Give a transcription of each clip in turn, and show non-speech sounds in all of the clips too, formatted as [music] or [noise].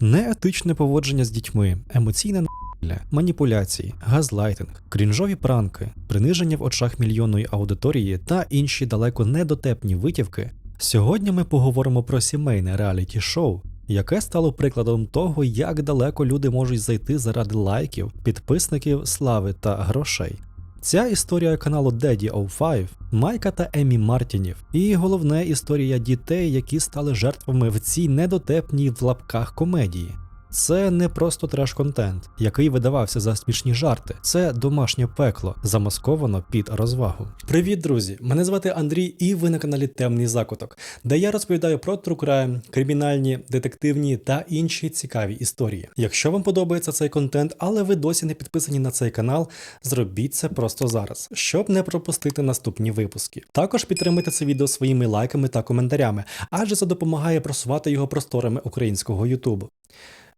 Неетичне поводження з дітьми, емоційне на**ля, маніпуляції, газлайтинг, крінжові пранки, приниження в очах мільйонної аудиторії та інші далеко недотепні витівки. Сьогодні ми поговоримо про сімейне реаліті шоу, яке стало прикладом того, як далеко люди можуть зайти заради лайків, підписників, слави та грошей. Ця історія каналу Daddy 05, Майка та Емі Мартінів, і головне історія дітей, які стали жертвами в цій недотепній в лапках комедії. Це не просто треш-контент, який видавався за смішні жарти. Це домашнє пекло, замасковано під розвагу. Привіт, друзі! Мене звати Андрій, і ви на каналі Темний Закуток, де я розповідаю про true кримінальні, детективні та інші цікаві історії. Якщо вам подобається цей контент, але ви досі не підписані на цей канал, зробіть це просто зараз, щоб не пропустити наступні випуски. Також підтримуйте це відео своїми лайками та коментарями, адже це допомагає просувати його просторами українського Ютубу.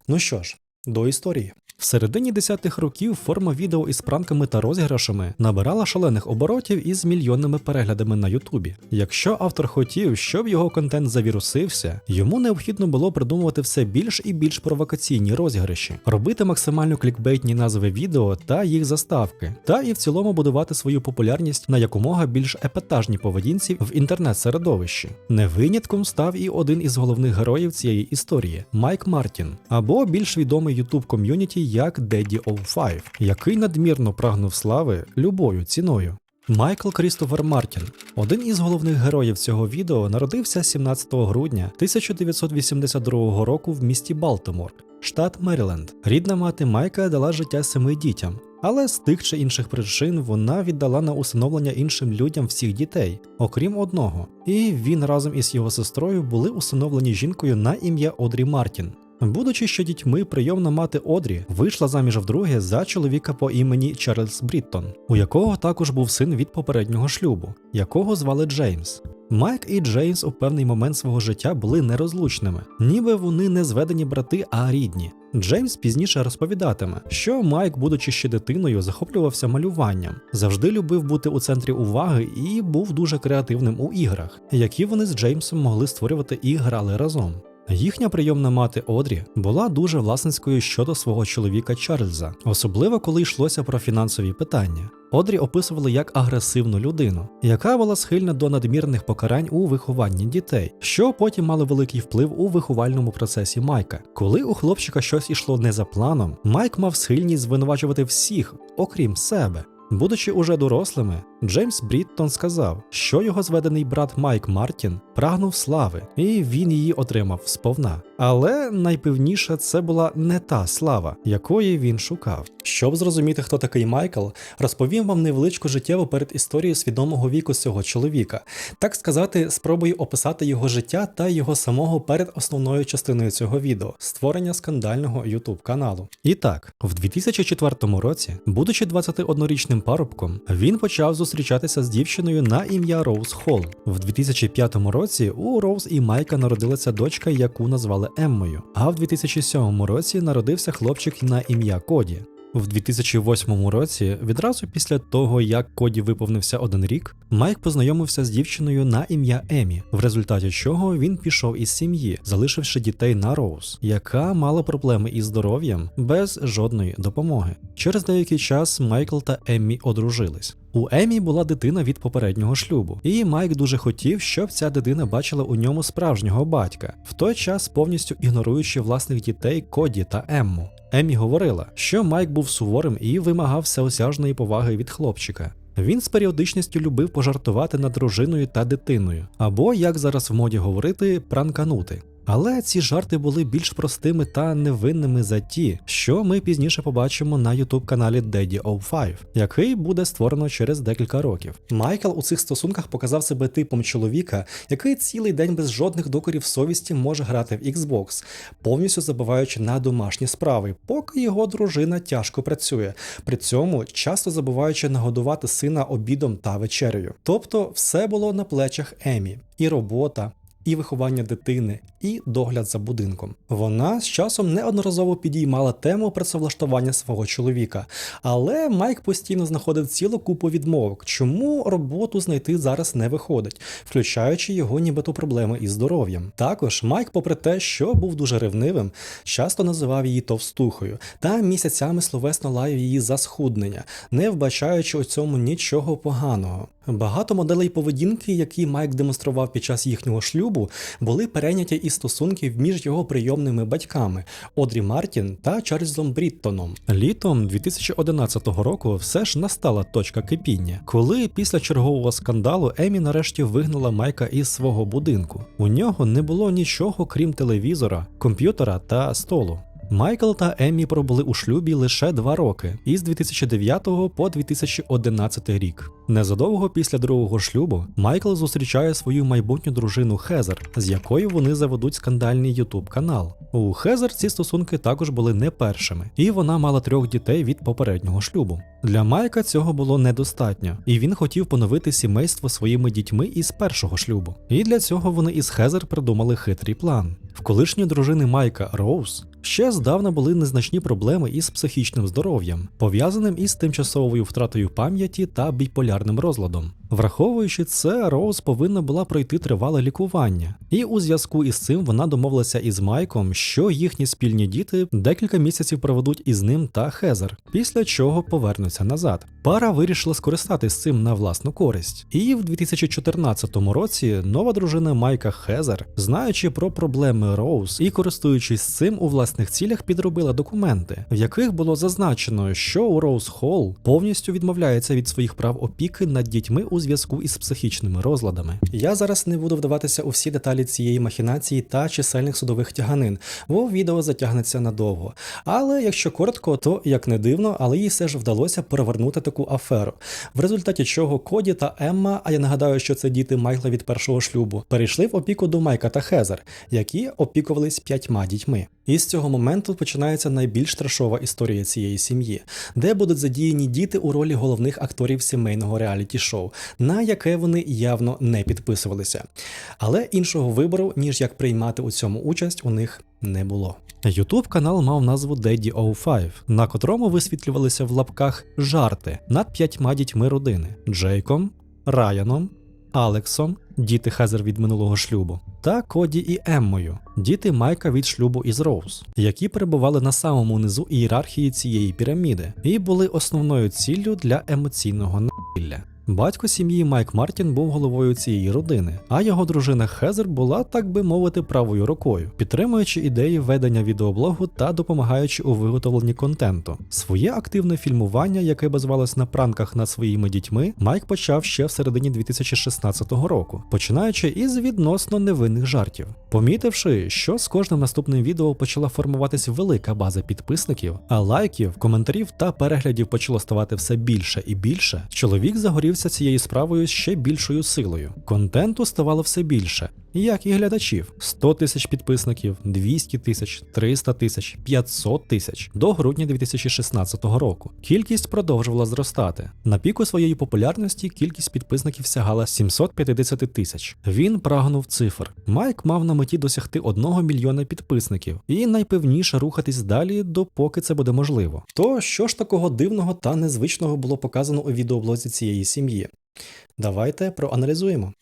Ну що ж, до історії. В середині десятих років форма відео із пранками та розіграшами набирала шалених оборотів із мільйонними переглядами на Ютубі. Якщо автор хотів, щоб його контент завірусився, йому необхідно було придумувати все більш і більш провокаційні розіграші, робити максимально клікбейтні назви відео та їх заставки, та і в цілому будувати свою популярність на якомога більш епатажній поведінці в інтернет-середовищі. Не винятком став і один із головних героїв цієї історії Майк Мартін, або більш відомий ютуб ком'юніті як Daddy 05, який надмірно прагнув слави любою ціною. Майкл Крістофер Мартін, один із головних героїв цього відео, народився 17 грудня 1982 року в місті Балтимор, штат Меріленд. Рідна мати Майка дала життя семи дітям, але з тих чи інших причин вона віддала на усиновлення іншим людям всіх дітей, окрім одного. І він разом із його сестрою були усиновлені жінкою на ім'я Одрі Мартін. Будучи ще дітьми, прийомна мати Одрі вийшла заміж вдруге за чоловіка по імені Чарльз Бріттон, у якого також був син від попереднього шлюбу, якого звали Джеймс. Майк і Джеймс у певний момент свого життя були нерозлучними, ніби вони не зведені брати, а рідні. Джеймс пізніше розповідатиме, що Майк, будучи ще дитиною, захоплювався малюванням, завжди любив бути у центрі уваги і був дуже креативним у іграх, які вони з Джеймсом могли створювати і грали разом. Їхня прийомна мати Одрі була дуже власницькою щодо свого чоловіка Чарльза, особливо коли йшлося про фінансові питання. Одрі описували як агресивну людину, яка була схильна до надмірних покарань у вихованні дітей, що потім мали великий вплив у виховальному процесі Майка. Коли у хлопчика щось ішло не за планом, Майк мав схильність звинувачувати всіх, окрім себе. Будучи уже дорослими, Джеймс Бріттон сказав, що його зведений брат Майк Мартін прагнув слави, і він її отримав сповна. Але найпевніше це була не та слава, якої він шукав. Щоб зрозуміти, хто такий Майкл, розповім вам невеличку життєву перед історією свідомого віку цього чоловіка. Так сказати, спробую описати його життя та його самого перед основною частиною цього відео створення скандального YouTube каналу. І так, в 2004 році, будучи 21-річним парубком, він почав зустрічатися з дівчиною на ім'я Роуз Холл. В 2005 році у Роуз і Майка народилася дочка, яку назвали Еммою. А в 2007 році народився хлопчик на ім'я Коді. В 2008 році, відразу після того, як Коді виповнився один рік, Майк познайомився з дівчиною на ім'я Емі, в результаті чого він пішов із сім'ї, залишивши дітей на Роуз, яка мала проблеми із здоров'ям без жодної допомоги. Через деякий час Майкл та Еммі одружились. У Емі була дитина від попереднього шлюбу, і Майк дуже хотів, щоб ця дитина бачила у ньому справжнього батька, в той час повністю ігноруючи власних дітей Коді та Емму. Емі говорила, що Майк був суворим і вимагав всеосяжної поваги від хлопчика. Він з періодичністю любив пожартувати над дружиною та дитиною, або, як зараз в моді говорити, пранканути. Але ці жарти були більш простими та невинними за ті, що ми пізніше побачимо на youtube каналі Daddy 05, який буде створено через декілька років. Майкл у цих стосунках показав себе типом чоловіка, який цілий день без жодних докорів совісті може грати в Xbox, повністю забуваючи на домашні справи, поки його дружина тяжко працює, при цьому часто забуваючи нагодувати сина обідом та вечерею. Тобто все було на плечах Емі, і робота, і виховання дитини, і догляд за будинком. Вона з часом неодноразово підіймала тему працевлаштування свого чоловіка, але Майк постійно знаходив цілу купу відмовок, чому роботу знайти зараз не виходить, включаючи його нібито проблеми із здоров'ям. Також Майк, попри те, що був дуже ревнивим, часто називав її товстухою та місяцями словесно лаяв її за схуднення, не вбачаючи у цьому нічого поганого. Багато моделей поведінки, які Майк демонстрував під час їхнього шлюбу, були перейняті із стосунків між його прийомними батьками Одрі Мартін та Чарльзом Бріттоном. Літом 2011 року все ж настала точка кипіння, коли після чергового скандалу Емі нарешті вигнала Майка із свого будинку. У нього не було нічого крім телевізора, комп'ютера та столу. Майкл та Еммі пробули у шлюбі лише два роки із 2009 по 2011 рік. Незадовго після другого шлюбу Майкл зустрічає свою майбутню дружину Хезер, з якою вони заведуть скандальний ютуб канал. У Хезер ці стосунки також були не першими, і вона мала трьох дітей від попереднього шлюбу. Для Майка цього було недостатньо, і він хотів поновити сімейство своїми дітьми із першого шлюбу. І для цього вони із Хезер придумали хитрий план. В колишньої дружини Майка Роуз ще здавна були незначні проблеми із психічним здоров'ям, пов'язаним із тимчасовою втратою пам'яті та біполярним розладом. Враховуючи це, Роуз повинна була пройти тривале лікування, і у зв'язку із цим вона домовилася із Майком, що їхні спільні діти декілька місяців проведуть із ним та Хезер, після чого повернуться назад. Пара вирішила скористатись цим на власну користь. І в 2014 році нова дружина Майка Хезер, знаючи про проблеми Роуз і користуючись цим у власних цілях, підробила документи, в яких було зазначено, що у Роуз Холл повністю відмовляється від своїх прав опіки над дітьми у зв'язку із психічними розладами. Я зараз не буду вдаватися у всі деталі цієї махінації та чисельних судових тяганин, бо відео затягнеться надовго. Але якщо коротко, то як не дивно, але їй все ж вдалося перевернути таку аферу, в результаті чого Коді та Емма, а я нагадаю, що це діти Майкла від першого шлюбу, перейшли в опіку до Майка та Хезер, які опікувались п'ятьма дітьми. І з цього моменту починається найбільш трешова історія цієї сім'ї, де будуть задіяні діти у ролі головних акторів сімейного реаліті-шоу, на яке вони явно не підписувалися. Але іншого вибору, ніж як приймати у цьому участь, у них не було. Ютуб канал мав назву Daddy O5, на котрому висвітлювалися в лапках жарти над п'ятьма дітьми родини: Джейком, Раяном, Алексом, діти Хезер від минулого шлюбу, та Коді і Еммою, діти Майка від шлюбу із Роуз, які перебували на самому низу ієрархії цієї піраміди і були основною ціллю для емоційного насилля. Батько сім'ї Майк Мартін був головою цієї родини, а його дружина Хезер була, так би мовити, правою рукою, підтримуючи ідеї ведення відеоблогу та допомагаючи у виготовленні контенту. Своє активне фільмування, яке базувалось на пранках над своїми дітьми, Майк почав ще в середині 2016 року, починаючи із відносно невинних жартів. Помітивши, що з кожним наступним відео почала формуватись велика база підписників, а лайків, коментарів та переглядів почало ставати все більше і більше, чоловік загорівся цією справою ще більшою силою. Контенту ставало все більше, як і глядачів: 100 тисяч підписників, 200 тисяч, 300 тисяч, 500 тисяч до грудня 2016 року. Кількість продовжувала зростати. На піку своєї популярності кількість підписників сягала 750 тисяч. Він прагнув цифр. Майк мав на меті досягти 1 мільйона підписників і найпевніше рухатись далі, допоки це буде можливо. То що ж такого дивного та незвичного було показано у відеоблозі цієї сім'ї? Давайте проаналізуємо.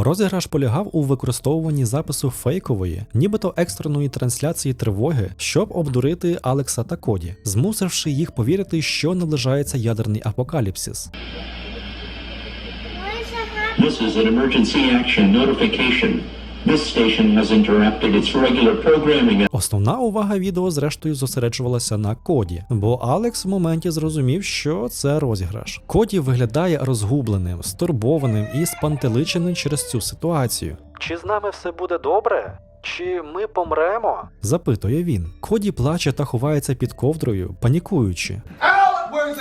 Розіграш полягав у використовуванні запису фейкової, нібито екстреної трансляції тривоги, щоб обдурити Алекса та Коді, змусивши їх повірити, що наближається ядерний апокаліпсис. This is an emergency action notification. This station has interrupted its regular programming Основна увага відео, зрештою, зосереджувалася на Коді, бо Алекс в моменті зрозумів, що це розіграш. Коді виглядає розгубленим, стурбованим і спантеличеним через цю ситуацію. Чи з нами все буде добре? Чи ми помремо? запитує він. Коді плаче та ховається під ковдрою, панікуючи. Alex, where's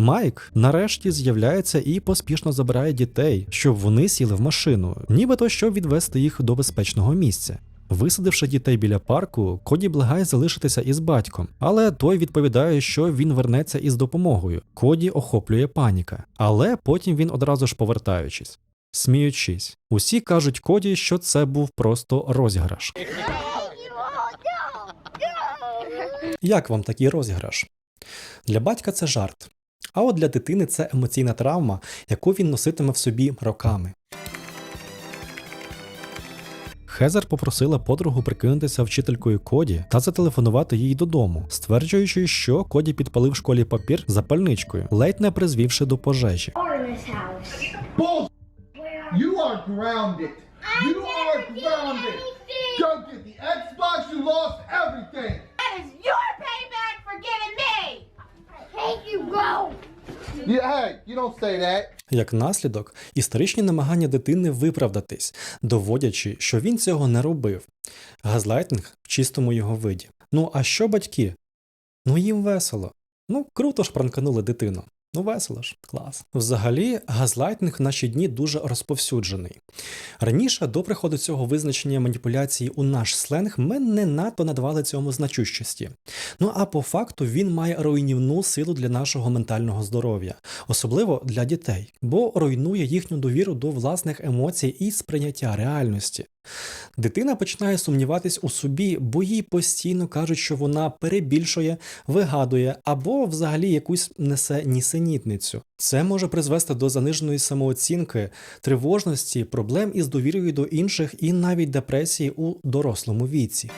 Майк нарешті з'являється і поспішно забирає дітей, щоб вони сіли в машину, нібито щоб відвести їх до безпечного місця. Висадивши дітей біля парку, Коді благає залишитися із батьком, але той відповідає, що він вернеться із допомогою. Коді охоплює паніка, але потім він одразу ж повертаючись. Сміючись, усі кажуть Коді, що це був просто розіграш. Як вам такий розіграш? Для батька це жарт. А от для дитини це емоційна травма, яку він носитиме в собі роками. Хезер попросила подругу прикинутися вчителькою Коді та зателефонувати їй додому, стверджуючи, що Коді підпалив в школі папір запальничкою, ледь не призвівши до пожежі. Go get the Xbox. You lost everything. That is your payback for giving me. Як наслідок, історичні намагання дитини виправдатись, доводячи, що він цього не робив. Газлайтинг в чистому його виді. Ну а що батьки? Ну їм весело. Ну круто ж пранканули дитину. Ну весело ж, клас. Взагалі, газлайтинг в наші дні дуже розповсюджений. Раніше, до приходу цього визначення маніпуляції у наш сленг, ми не надто надавали цьому значущості. Ну а по факту він має руйнівну силу для нашого ментального здоров'я, особливо для дітей, бо руйнує їхню довіру до власних емоцій і сприйняття реальності. Дитина починає сумніватись у собі, бо їй постійно кажуть, що вона перебільшує, вигадує або взагалі якусь несе нісенітницю. Це може призвести до заниженої самооцінки, тривожності, проблем із довірою до інших і навіть депресії у дорослому віці.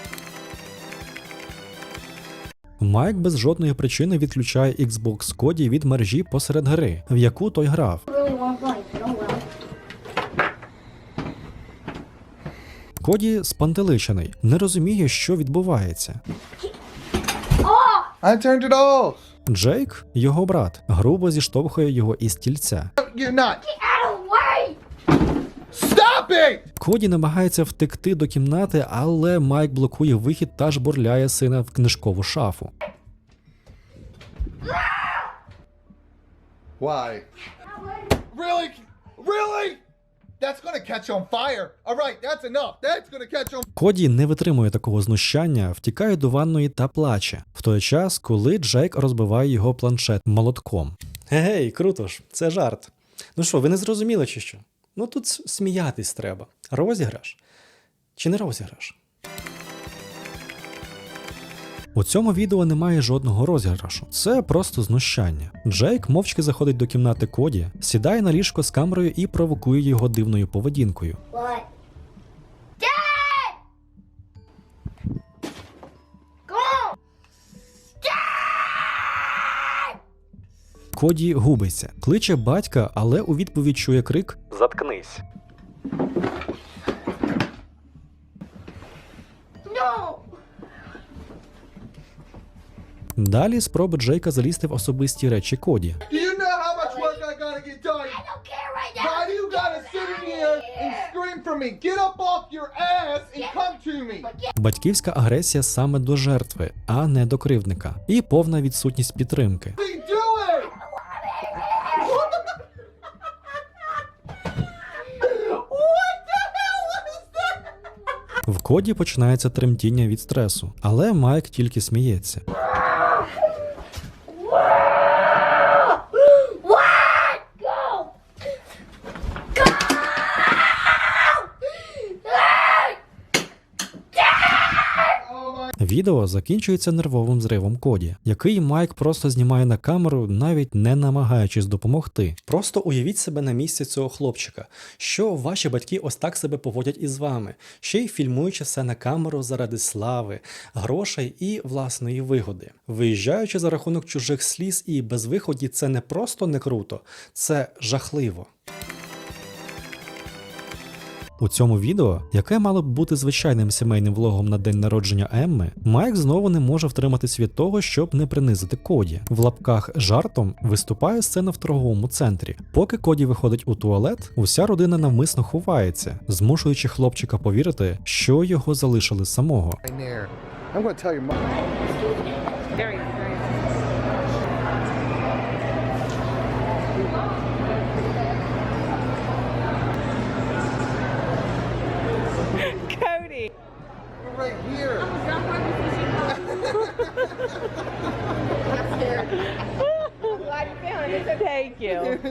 Майк без жодної причини відключає Xbox Коді від мережі посеред гри, в яку той грав. Really want life. Oh well. Коді спантеличений, не розуміє, що відбувається. I turned it off. Джейк, його брат, грубо зіштовхує його із стільця. You're not. Out of the way. Stop it! Коді намагається втекти до кімнати, але Майк блокує вихід та жбурляє сина в книжкову шафу. Why? Really? Really? That's gonna catch on fire. All right, that's enough. That's gonna catch on. Коді не витримує такого знущання, втікає до ванної та плаче, в той час, коли Джейк розбиває його планшет молотком. Гей, круто ж, це жарт. Ну що, ви не зрозуміли чи що? Ну тут сміятись треба. Розіграш? Чи не розіграш? У цьому відео немає жодного розіграшу, це просто знущання. Джейк мовчки заходить до кімнати Коді, сідає на ліжко з камерою і провокує його дивною поведінкою. Коді губиться, кличе батька, але у відповідь чує крик Заткнись. Up off your ass and come to me. Батьківська агресія саме до жертви, а не до кривдника, і повна відсутність підтримки. В коді починається тремтіння від стресу, але Майк тільки сміється. What? Go! Go! Oh my Відео закінчується нервовим зривом коді, який Майк просто знімає на камеру, навіть не намагаючись допомогти. Просто уявіть себе на місці цього хлопчика, що ваші батьки ось так себе поводять із вами, ще й фільмуючи все на камеру заради слави, грошей і власної вигоди. Виїжджаючи за рахунок чужих сліз і безвиході, це не просто не круто, це жахливо. У цьому відео, яке мало б бути звичайним сімейним влогом на день народження Емми, Майк знову не може втриматись від того, щоб не принизити Коді. В лапках жартом виступає сцена в торговому центрі. Поки Коді виходить у туалет, уся родина навмисно ховається, змушуючи хлопчика повірити, що його залишили самого. Ha ha ha ha!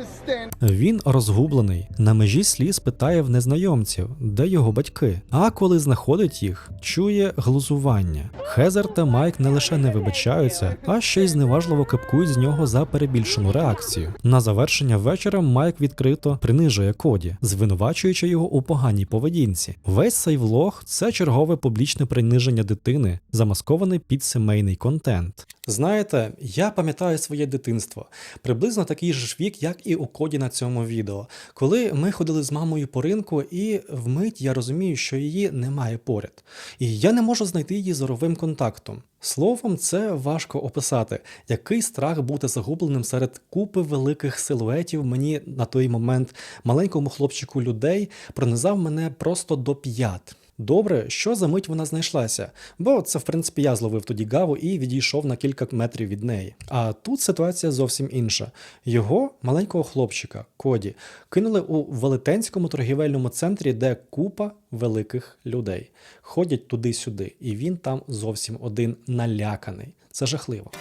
Stand. Він розгублений, на межі сліз питає в незнайомців, де його батьки. А коли знаходить їх, чує глузування. Хезер та Майк не лише не вибачаються, а ще й зневажливо кипкують з нього за перебільшену реакцію. На завершення вечора Майк відкрито принижує Коді, звинувачуючи його у поганій поведінці. Весь цей влог це чергове публічне приниження дитини, замасковане під сімейний контент. Знаєте, я пам'ятаю своє дитинство, приблизно такий же ж вік, як і у коді на цьому відео, коли ми ходили з мамою по ринку, і вмить я розумію, що її немає поряд, і я не можу знайти її зоровим контактом. Словом, це важко описати, який страх бути загубленим серед купи великих силуетів мені на той момент маленькому хлопчику людей пронизав мене просто до п'ят. Добре, що за мить вона знайшлася, бо це в принципі я зловив тоді гаву і відійшов на кілька метрів від неї. А тут ситуація зовсім інша. Його маленького хлопчика Коді кинули у велетенському торгівельному центрі, де купа великих людей ходять туди-сюди, і він там зовсім один наляканий. Це жахливо.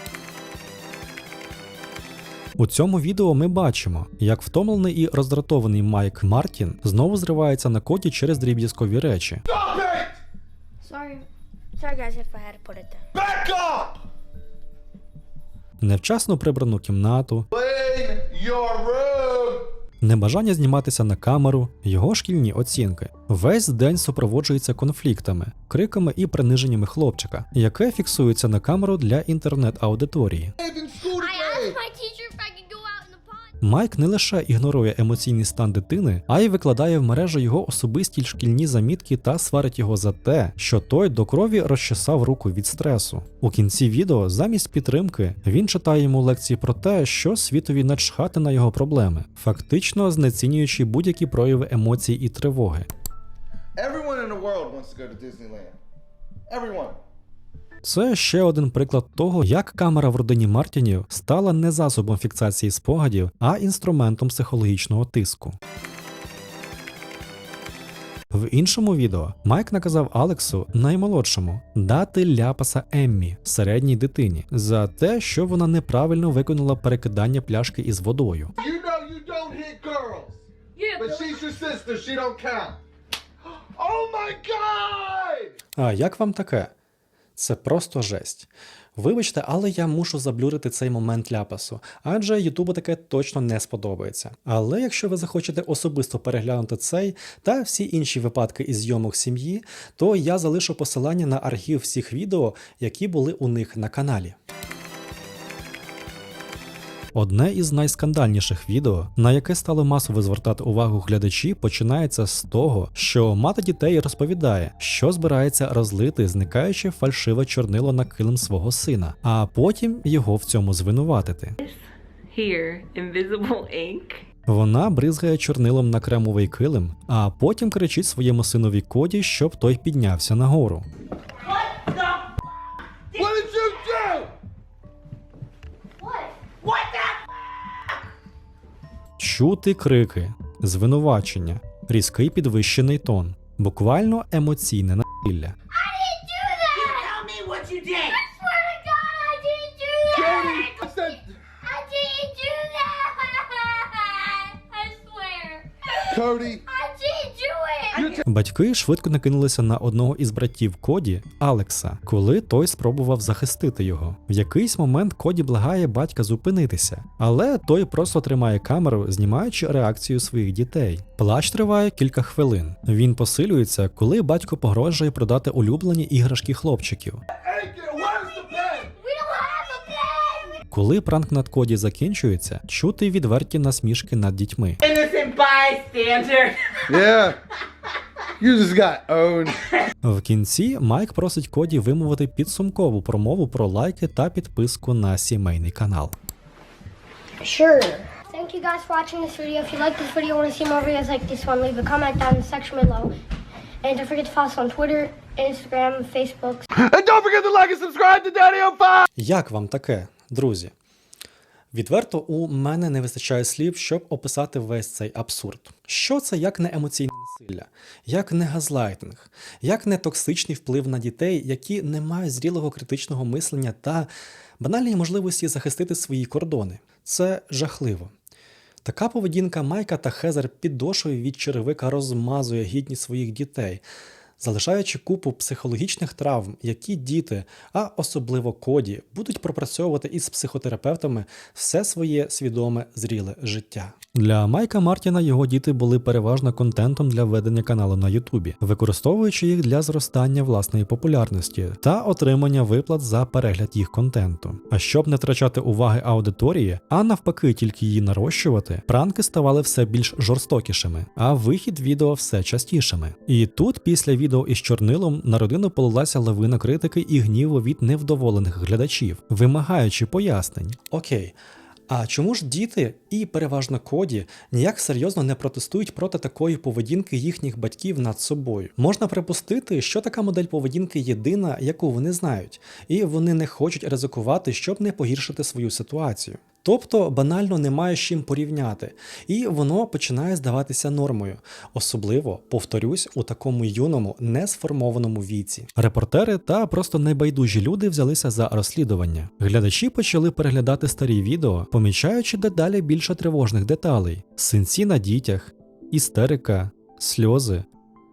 У цьому відео ми бачимо, як втомлений і роздратований Майк Мартін знову зривається на коді через дріб'язкові речі. Sorry. Sorry, guys, if I had to put it down. Back up! невчасно прибрану кімнату, Clean your room! небажання зніматися на камеру, його шкільні оцінки. Весь день супроводжується конфліктами, криками і приниженнями хлопчика, яке фіксується на камеру для інтернет-аудиторії in school I today! asked my teacher if I could go out in the pond. Майк не лише ігнорує емоційний стан дитини, а й викладає в мережу його особисті шкільні замітки та сварить його за те, що той до крові розчесав руку від стресу. У кінці відео, замість підтримки, він читає йому лекції про те, що світові начхати на його проблеми, фактично знецінюючи будь-які прояви емоцій і тривоги. Everyone in the world wants to go to Disneyland. Everyone. Це ще один приклад того, як камера в родині Мартінів стала не засобом фіксації спогадів, а інструментом психологічного тиску. В іншому відео Майк наказав Алексу, наймолодшому, дати ляпаса Еммі, середній дитині, за те, що вона неправильно виконала перекидання пляшки із водою. You know you don't hit girls. Yeah, But she's your sister, she don't count. [gasps] Oh my god! А як вам таке? Це просто жесть. Вибачте, але я мушу заблюрити цей момент ляпасу, адже Ютубу таке точно не сподобається. Але якщо ви захочете особисто переглянути цей та всі інші випадки із зйомок сім'ї, то я залишу посилання на архів всіх відео, які були у них на каналі. Одне із найскандальніших відео, на яке стали масово звертати увагу глядачі, починається з того, що мати дітей розповідає, що збирається розлити, зникаючи фальшиве чорнило на килим свого сина, а потім його в цьому звинуватити. Here, invisible ink. Вона бризгає чорнилом на кремовий килим, а потім кричить своєму синові Коді, щоб той піднявся нагору. What did Чути крики, звинувачення, різкий підвищений тон, буквально емоційне насилля. Cody, I didn't do it. Батьки швидко накинулися на одного із братів Коді, Алекса, коли той спробував захистити його. В якийсь момент Коді благає батька зупинитися, але той просто тримає камеру, знімаючи реакцію своїх дітей. Плач триває кілька хвилин. Він посилюється, коли батько погрожує продати улюблені іграшки хлопчиків. Коли пранк над Коді закінчується, чути відверті насмішки над дітьми. Yeah. You just got owned. В кінці Майк просить Коді вимовити підсумкову промову про лайки та підписку на сімейний канал. Sure. Thank you guys for watching this video. If you like this video want to see more videos like this one, leave a comment down in the section below. And don't forget to follow us on Twitter, Instagram, Facebook, And don't forget to like and subscribe to Daddy on 5. Як вам таке, друзі? Відверто у мене не вистачає слів, щоб описати весь цей абсурд. Що це як не емоційне насилля, як не газлайтинг, як не токсичний вплив на дітей, які не мають зрілого критичного мислення та банальної можливості захистити свої кордони. Це жахливо. Така поведінка Майка та Хезер підошвою від черевика розмазує гідність своїх дітей, залишаючи купу психологічних травм, які діти, а особливо коді, будуть пропрацьовувати із психотерапевтами все своє свідоме зріле життя. Для Майка Мартіна його діти були переважно контентом для ведення каналу на Ютубі, використовуючи їх для зростання власної популярності та отримання виплат за перегляд їх контенту. А щоб не втрачати уваги аудиторії, а навпаки, тільки її нарощувати, пранки ставали все більш жорстокішими, а вихід відео все частішими. І тут, після відео із чорнилом, на родину полилася лавина критики і гніву від невдоволених глядачів, вимагаючи пояснень. Окей. А чому ж діти і переважно коді ніяк серйозно не протестують проти такої поведінки їхніх батьків над собою? Можна припустити, що така модель поведінки єдина, яку вони знають, і вони не хочуть ризикувати, щоб не погіршити свою ситуацію. Тобто банально немає з чим порівняти, і воно починає здаватися нормою, особливо, повторюсь, у такому юному, несформованому віці. Репортери та просто небайдужі люди взялися за розслідування. Глядачі почали переглядати старі відео, помічаючи дедалі більше тривожних деталей: синці на дітях, істерика, сльози.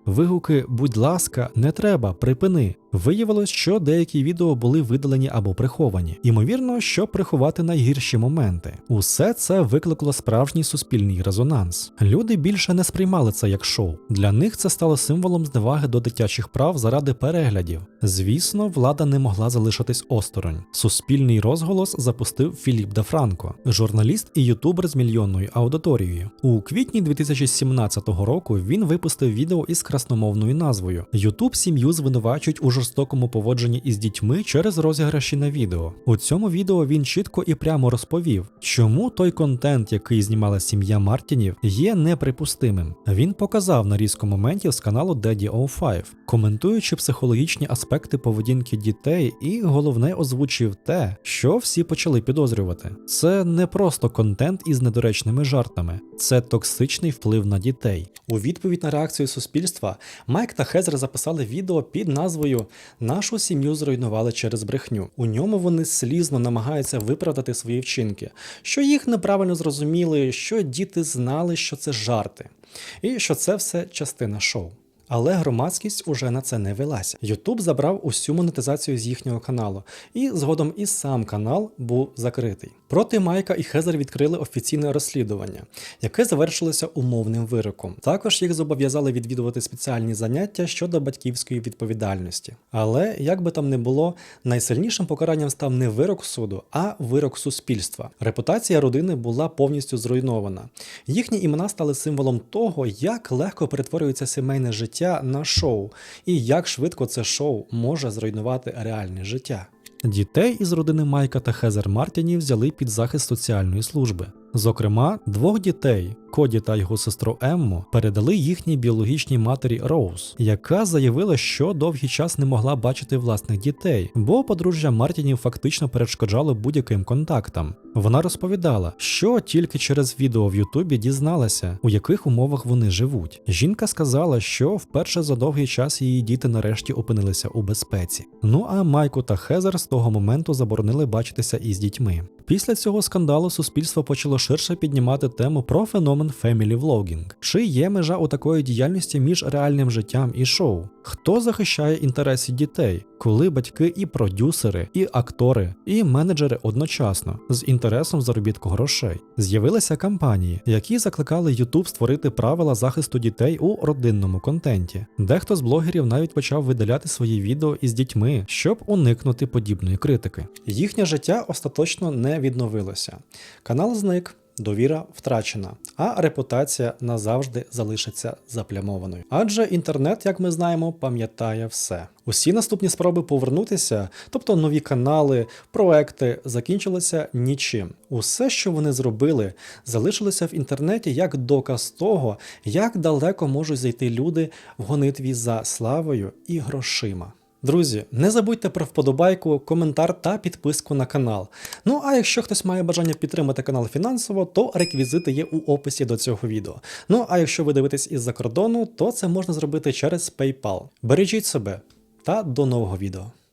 Вигуки, будь ласка, не треба, припини. Виявилось, що деякі відео були видалені або приховані. Ймовірно, щоб приховати найгірші моменти. Усе це викликало справжній суспільний резонанс. Люди більше не сприймали це як шоу. Для них це стало символом зневаги до дитячих прав заради переглядів. Звісно, влада не могла залишитись осторонь. Суспільний розголос запустив Філіп Де Франко, журналіст і ютубер з мільйонною аудиторією. У квітні 2017 року він випустив відео із красномовною назвою YouTube сім'ю звинувачують у жорстокому поводженні із дітьми через розіграші на відео. У цьому відео він чітко і прямо розповів, чому той контент, який знімала сім'я Мартінів, є неприпустимим. Він показав нарізку моментів з каналу Daddy 05, коментуючи психологічні аспекти поведінки дітей, і головне озвучив те, що всі почали підозрювати. Це не просто контент із недоречними жартами, це токсичний вплив на дітей. У відповідь на реакцію суспільства Майк та Хезер записали відео під назвою Нашу сім'ю зруйнували через брехню. У ньому вони слізно намагаються виправдати свої вчинки, що їх неправильно зрозуміли, що діти знали, що це жарти, і що це все частина шоу. Але громадськість уже на це не велася. Ютуб забрав усю монетизацію з їхнього каналу, і згодом і сам канал був закритий. Проти Майка і Хезер відкрили офіційне розслідування, яке завершилося умовним вироком. Також їх зобов'язали відвідувати спеціальні заняття щодо батьківської відповідальності. Але як би там не було, найсильнішим покаранням став не вирок суду, а вирок суспільства. Репутація родини була повністю зруйнована. Їхні імена стали символом того, як легко перетворюється сімейне життя на шоу, і як швидко це шоу може зруйнувати реальне життя. Дітей із родини Майка та Хезер Мартінів взяли під захист соціальної служби. Зокрема, двох дітей Коді та його сестру Емму передали їхній біологічній матері Роуз, яка заявила, що довгий час не могла бачити власних дітей, бо подружжя Мартінів фактично перешкоджало будь-яким контактам. Вона розповідала, що тільки через відео в Ютубі дізналася, у яких умовах вони живуть. Жінка сказала, що вперше за довгий час її діти нарешті опинилися у безпеці. Ну а Майку та Хезер з того моменту заборонили бачитися із дітьми. Після цього скандалу суспільство почало ширше піднімати тему про феномен Family Vlogging. Чи є межа у такої діяльності між реальним життям і шоу? Хто захищає інтереси дітей, коли батьки і продюсери, і актори, і менеджери одночасно з інтересом заробітку грошей? З'явилися кампанії, які закликали YouTube створити правила захисту дітей у родинному контенті. Дехто з блогерів навіть почав видаляти свої відео із дітьми, щоб уникнути подібної критики. Їхнє життя остаточно не відновилося. Канал зник. Довіра втрачена, а репутація назавжди залишиться заплямованою. Адже інтернет, як ми знаємо, пам'ятає все. Усі наступні спроби повернутися, тобто нові канали, проекти, закінчилися нічим. Усе, що вони зробили, залишилося в інтернеті як доказ того, як далеко можуть зайти люди в гонитві за славою і грошима. Друзі, не забудьте про вподобайку, коментар та підписку на канал. Ну а якщо хтось має бажання підтримати канал фінансово, то реквізити є у описі до цього відео. Ну а якщо ви дивитесь із-за кордону, то це можна зробити через PayPal. Бережіть себе та до нового відео.